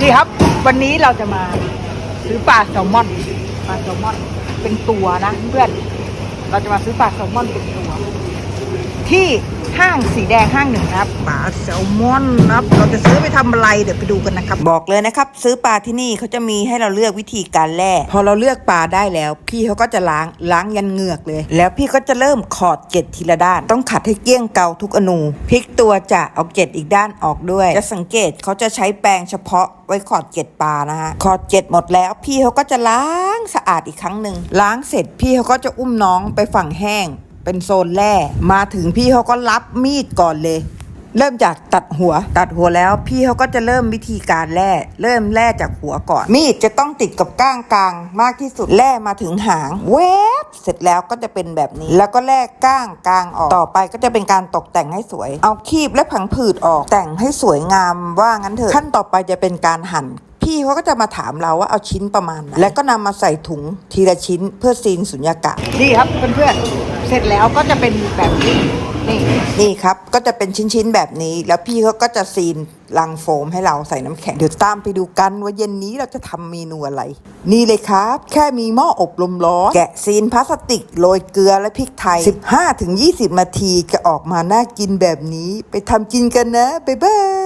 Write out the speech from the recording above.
นี่ครับ วันนี้เราจะมาซื้อปลาแซลมอนปลาแซลมอนเป็นตัวนะเพื่อนเราจะมาซื้อปลาแซลมอนเป็นตัว ที่ห้างสีแดงห้างหนึ่งนะครับปลาแซลมอนนะครับ เราจะซื้อไปทำอะไรเดี๋ยวไปดูกันนะครับ บอกเลยนะครับ ซื้อปลาที่นี่เขาจะมีให้เราเลือกวิธีการแล่พอเราเลือกปลาได้แล้ว พี่เขาก็จะล้างล้างยันเหงือกเลย แล้วพี่ก็จะเริ่มขอดเกล็ดทีละด้าน ต้องขัดให้เกลี้ยงเกาทุกอนูพลิกตัวจะเอาเกล็ดอีกด้านออกด้วย จะสังเกตเขาจะใช้แปรงเฉพาะไว้ขอดเกล็ดปลานะฮะขอดเกล็ดหมดแล้ว พี่เขาก็จะล้างสะอาดอีกครั้งหนึ่งล้างเสร็จพี่เขาก็จะอุ้มน้องไปฝั่งแห้ง เป็นโซนแร่มาถึงพี่เขาก็รับมีดก่อนเลย เริ่มจากตัดหัว ตัดหัวแล้ว พี่เขาก็จะเริ่มวิธีการแล่เริ่มแล่จากหัวก่อน มีดจะต้องติดกับก้างกลางมากที่สุดแล่มาถึงหางเวฟเสร็จแล้วก็จะเป็นแบบนี้ แล้วก็แล่ก้างกลางออกต่อไปก็จะเป็นการตกแต่งให้สวย เอาคีบและผังผืดออกแต่งให้สวยงามว่างั้นเถอะขั้นต่อไปจะเป็นการหั่น พี่เขาก็จะมาถามเราว่าเอาชิ้นประมาณไหนแล้วก็นำมาใส่ถุงทีละชิ้นเพื่อซีนสุญญากาศนี่ครับเพื่อนๆเสร็จแล้วก็จะเป็นแบบนี้นี่นี่ครับก็จะเป็นชิ้นๆแบบนี้ แล้วพี่เขาก็จะซีนลังโฟมให้เราใส่น้ำแข็งเดี๋ยวตามไปดูกันว่าเย็นนี้เราจะทำเมนูอะไร นี่เลยครับ แค่มีหม้ออบลมร้อนแกะซีนพลาสติกโรยเกลือและพริกไทย 15-20 นาทีจะออกมาน่ากินแบบนี้ ไปทำกินกันนะบ๊ายบาย